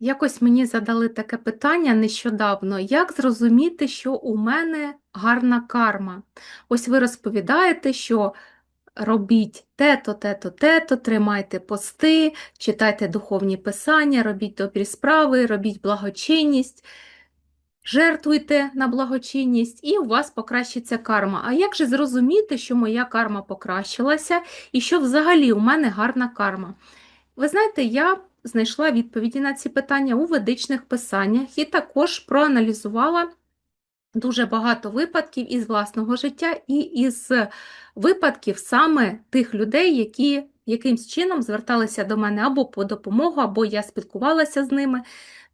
Якось мені задали таке питання нещодавно, як зрозуміти, що у мене гарна карма? Ось ви розповідаєте, що робіть те-то, те-то, те-то, тримайте пости, читайте духовні писання, робіть добрі справи, робіть благочинність, жертвуйте на благочинність, і у вас покращиться карма. А як же зрозуміти, що моя карма покращилася і що взагалі у мене гарна карма? Ви знаєте, я знайшла відповіді на ці питання у ведичних писаннях і також проаналізувала дуже багато випадків із власного життя і із випадків саме тих людей, які якимсь чином зверталися до мене або по допомогу, або я спілкувалася з ними,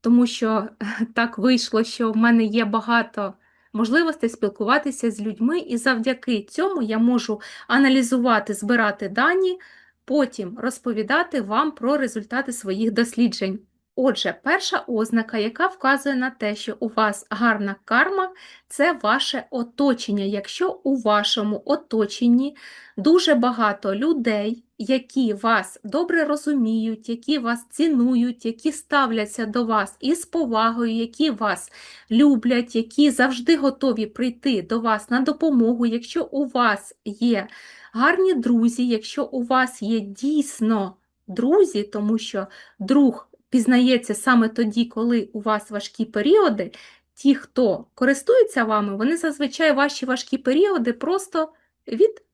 тому що так вийшло, що в мене є багато можливостей спілкуватися з людьми, і завдяки цьому я можу аналізувати, збирати дані потім розповідати вам про результати своїх досліджень. Отже, перша ознака, яка вказує на те, що у вас гарна карма, це ваше оточення. Якщо у вашому оточенні дуже багато людей, які вас добре розуміють, які вас цінують, які ставляться до вас із повагою, які вас люблять, які завжди готові прийти до вас на допомогу, якщо у вас є гарні друзі, якщо у вас є дійсно друзі, тому що друг пізнається саме тоді, коли у вас важкі періоди, ті, хто користується вами, вони зазвичай ваші важкі періоди просто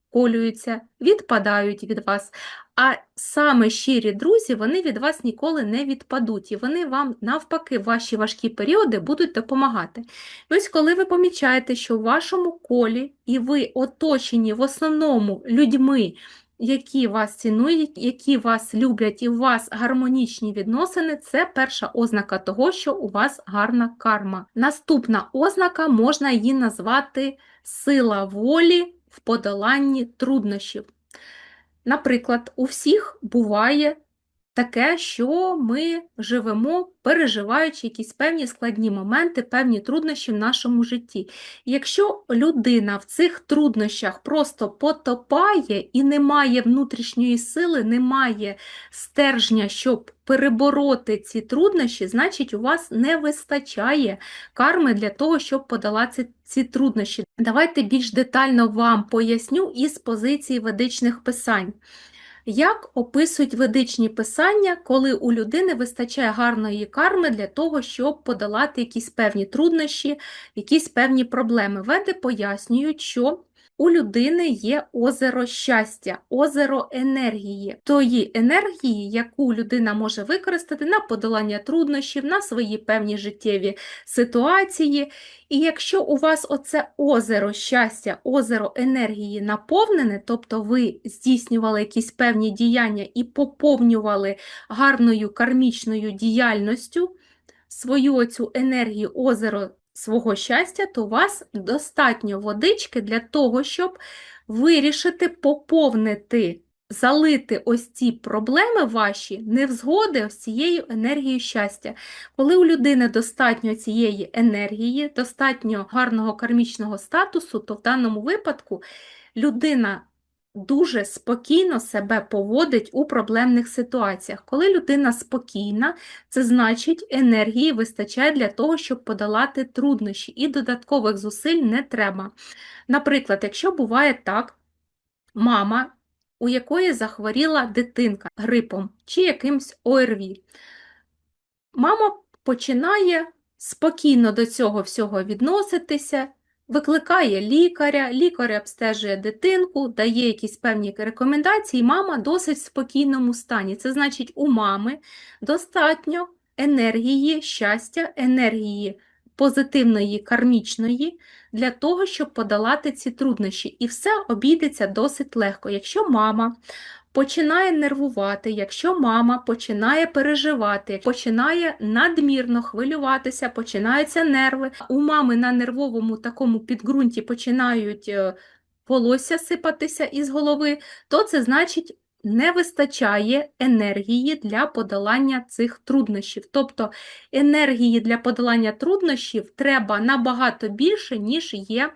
відколюються, відпадають від вас. А саме щирі друзі, вони від вас ніколи не відпадуть, і вони вам, навпаки, ваші важкі періоди будуть допомагати. Ось коли ви помічаєте, що в вашому колі і ви оточені в основному людьми, які вас цінують, які вас люблять і у вас гармонічні відносини, це перша ознака того, що у вас гарна карма. Наступна ознака можна її назвати сила волі в подоланні труднощів. Наприклад, у всіх буває таке, що ми живемо, переживаючи якісь певні складні моменти, певні труднощі в нашому житті. Якщо людина в цих труднощах просто потопає і не має внутрішньої сили, не має стержня, щоб перебороти ці труднощі, значить у вас не вистачає карми для того, щоб подолати ці труднощі. Давайте більш детально вам поясню із позиції ведичних писань. Як описують ведичні писання, коли у людини вистачає гарної карми для того, щоб подолати якісь певні труднощі, якісь певні проблеми? Веди пояснюють, що у людини є озеро щастя, озеро енергії, тої енергії, яку людина може використати на подолання труднощів, на свої певні життєві ситуації. І якщо у вас оце озеро щастя, озеро енергії наповнене, тобто ви здійснювали якісь певні діяння і поповнювали гарною кармічною діяльністю свою цю енергію озеро свого щастя, то у вас достатньо водички для того, щоб вирішити, поповнити, залити ось ці проблеми ваші, невзгоди з цією енергією щастя. Коли у людини достатньо цієї енергії, достатньо гарного кармічного статусу, то в даному випадку людина дуже спокійно себе поводить у проблемних ситуаціях. Коли людина спокійна, це значить енергії вистачає для того, щоб подолати труднощі, і додаткових зусиль не треба. Наприклад, якщо буває так, мама, у якої захворіла дитинка грипом чи якимсь ОРВІ, мама починає спокійно до цього всього відноситися, викликає лікаря, лікар обстежує дитинку, дає якісь певні рекомендації, мама досить в спокійному стані. Це значить, у мами достатньо енергії, щастя, енергії позитивної, кармічної для того, щоб подолати ці труднощі. І все обійдеться досить легко. Якщо мама починає нервувати, якщо мама починає переживати, починає надмірно хвилюватися, починаються нерви, у мами на нервовому такому підґрунті починають е, волосся сипатися із голови, то це значить. Не вистачає енергії для подолання цих труднощів. Тобто енергії для подолання труднощів треба набагато більше, ніж є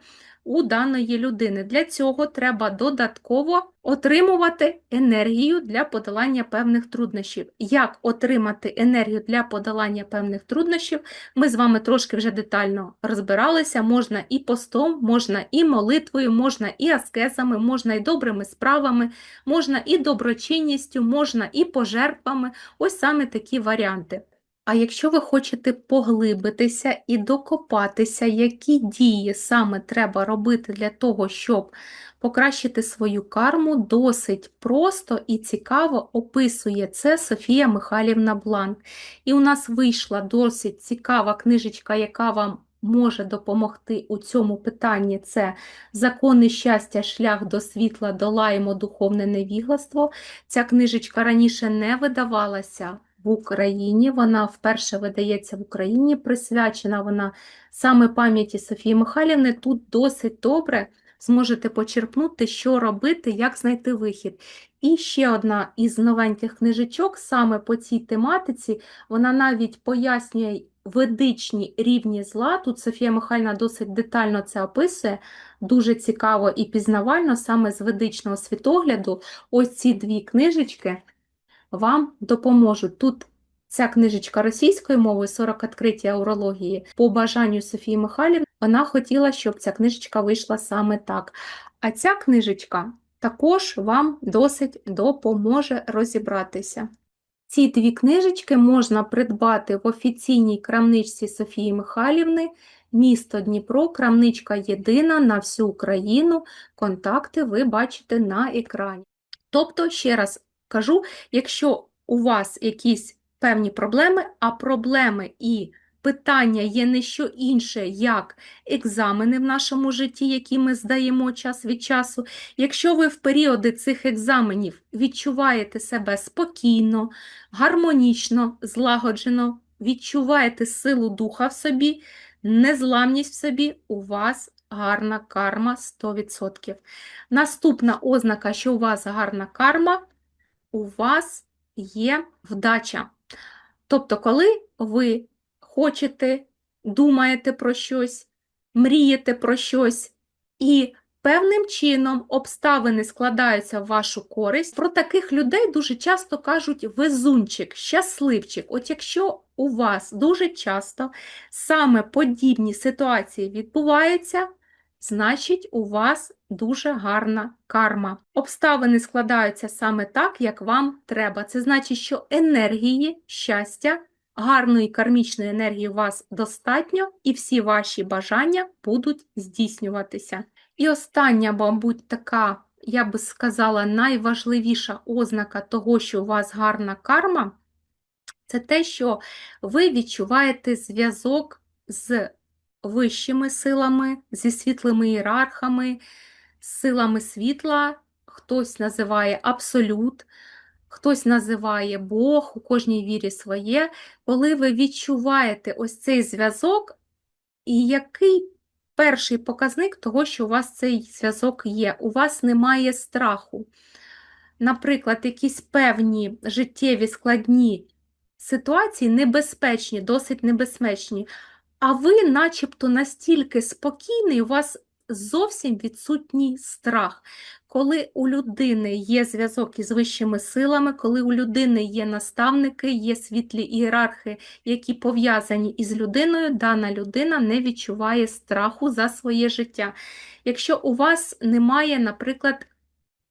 у даної людини. Для цього треба додатково отримувати енергію для подолання певних труднощів. Як отримати енергію для подолання певних труднощів, ми з вами трошки вже детально розбиралися. Можна і постом, можна і молитвою, можна і аскезами, можна і добрими справами, можна і доброчинністю, можна і пожертвами. Ось саме такі варіанти. А якщо ви хочете поглибитися і докопатися, які дії саме треба робити для того, щоб покращити свою карму, досить просто і цікаво описує це Софія Михайлівна Бланк. І у нас вийшла досить цікава книжечка, яка вам може допомогти у цьому питанні. Це Закони щастя, шлях до світла, долаємо духовне невігластво. Ця книжечка раніше не видавалася в Україні. Вона вперше видається в Україні, присвячена вона саме пам'яті Софії Михайлівни. Тут досить добре зможете почерпнути, що робити, як знайти вихід. І ще одна із новеньких книжечок саме по цій тематиці, вона навіть пояснює ведичні рівні зла. Тут Софія Михайлівна досить детально це описує, дуже цікаво і пізнавально, саме з ведичного світогляду. Ось ці дві книжечки вам допоможуть. Тут ця книжечка російською мовою «40 відкриття аурології по бажанню Софії Михайлівни, вона хотіла, щоб ця книжечка вийшла саме так. А ця книжечка також вам досить допоможе розібратися. Ці дві книжечки можна придбати в офіційній крамничці Софії Михайлівни, місто Дніпро, крамничка єдина на всю Україну. Контакти ви бачите на екрані. Тобто, ще раз кажу, якщо у вас якісь певні проблеми, а проблеми і питання є не що інше, як екзамени в нашому житті, які ми здаємо час від часу. Якщо ви в періоди цих екзаменів відчуваєте себе спокійно, гармонічно, злагоджено, відчуваєте силу духа в собі, незламність в собі, у вас гарна карма 100%. Наступна ознака, що у вас гарна карма, у вас є вдача. Тобто, коли ви хочете, думаєте про щось, мрієте про щось, і певним чином обставини складаються в вашу користь, про таких людей дуже часто кажуть везунчик, щасливчик. От якщо у вас дуже часто саме подібні ситуації відбуваються, значить у вас дуже гарна карма. Обставини складаються саме так, як вам треба. Це значить, що енергії, щастя, гарної кармічної енергії у вас достатньо, і всі ваші бажання будуть здійснюватися. І остання, мабуть, така, я би сказала, найважливіша ознака того, що у вас гарна карма, це те, що ви відчуваєте зв'язок з вищими силами, зі світлими ієрархами, силами світла, хтось називає абсолют, хтось називає Бог, у кожній вірі своє, коли ви відчуваєте ось цей зв'язок, і який перший показник того, що у вас цей зв'язок є, у вас немає страху. Наприклад, якісь певні життєві складні ситуації, небезпечні, досить небезпечні, а ви начебто настільки спокійний, у вас зовсім відсутній страх. Коли у людини є зв'язок із вищими силами, коли у людини є наставники, є світлі ієрархи, які пов'язані із людиною, дана людина не відчуває страху за своє життя. Якщо у вас немає, наприклад,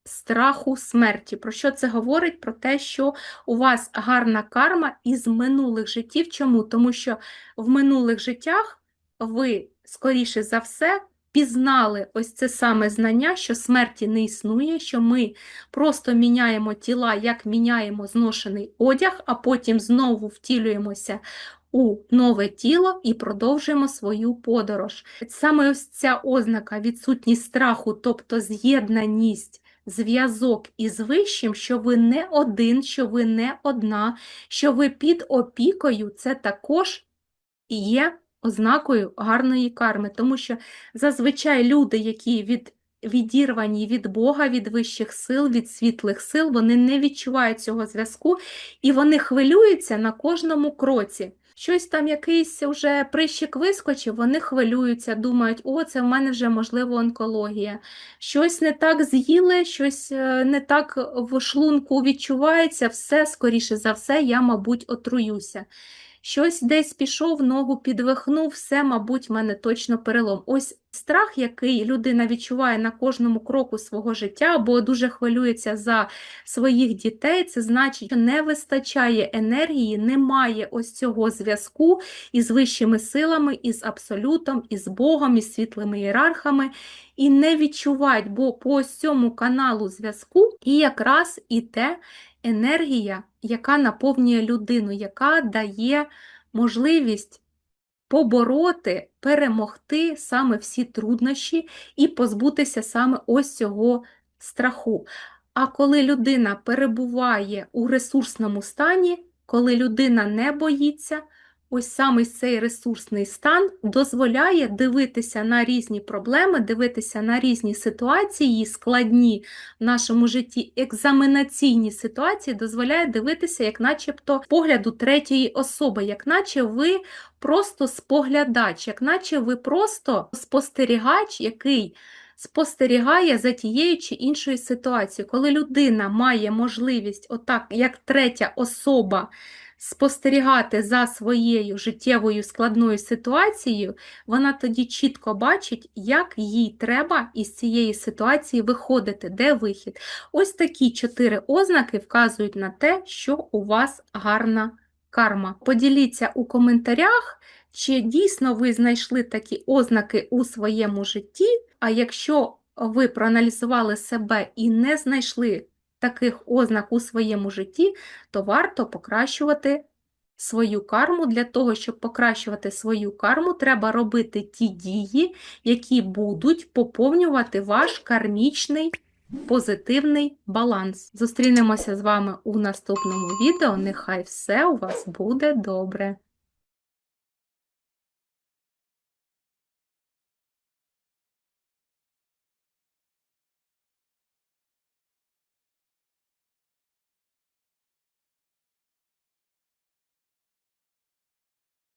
страху смерті. Про що це говорить? Про те, що у вас гарна карма із минулих життів. Чому? Тому що в минулих життях ви, скоріше за все, пізнали ось це саме знання, що смерті не існує, що ми просто міняємо тіла, як міняємо зношений одяг, а потім знову втілюємося у нове тіло і продовжуємо свою подорож. Саме ось ця ознака відсутність страху, тобто з'єднаність зв'язок із вищим, що ви не один, що ви не одна, що ви під опікою, це також є ознакою гарної карми, тому що зазвичай люди, які від відірвані від Бога, від вищих сил, від світлих сил, вони не відчувають цього зв'язку і вони хвилюються на кожному кроці. Щось там якийсь вже прищик вискочив, вони хвилюються, думають, о, це в мене вже можливо онкологія. Щось не так з'їли, щось е, не так в шлунку відчувається, все, скоріше за все, я, мабуть, отруюся. Щось десь пішов, ногу підвихнув, все, мабуть, в мене точно перелом. Ось страх, який людина відчуває на кожному кроку свого життя, або дуже хвилюється за своїх дітей, це значить, що не вистачає енергії, немає ось цього зв'язку із вищими силами, із абсолютом, із Богом, із світлими ієрархами, і не відчувають, бо по ось цьому каналу зв'язку і якраз іде енергія, яка наповнює людину, яка дає можливість побороти, перемогти саме всі труднощі і позбутися саме ось цього страху. А коли людина перебуває у ресурсному стані, коли людина не боїться, ось саме цей ресурсний стан дозволяє дивитися на різні проблеми, дивитися на різні ситуації, складні в нашому житті, екзаменаційні ситуації, дозволяє дивитися, як начебто погляду третьої особи, як наче ви просто споглядач, як наче ви просто спостерігач, який спостерігає за тією чи іншою ситуацією. Коли людина має можливість, отак, як третя особа, спостерігати за своєю життєвою складною ситуацією, вона тоді чітко бачить, як їй треба із цієї ситуації виходити, де вихід. Ось такі чотири ознаки вказують на те, що у вас гарна карма. Поділіться у коментарях, чи дійсно ви знайшли такі ознаки у своєму житті, а якщо ви проаналізували себе і не знайшли таких ознак у своєму житті, то варто покращувати свою карму. Для того, щоб покращувати свою карму, треба робити ті дії, які будуть поповнювати ваш кармічний позитивний баланс. Зустрінемося з вами у наступному відео. Нехай все у вас буде добре!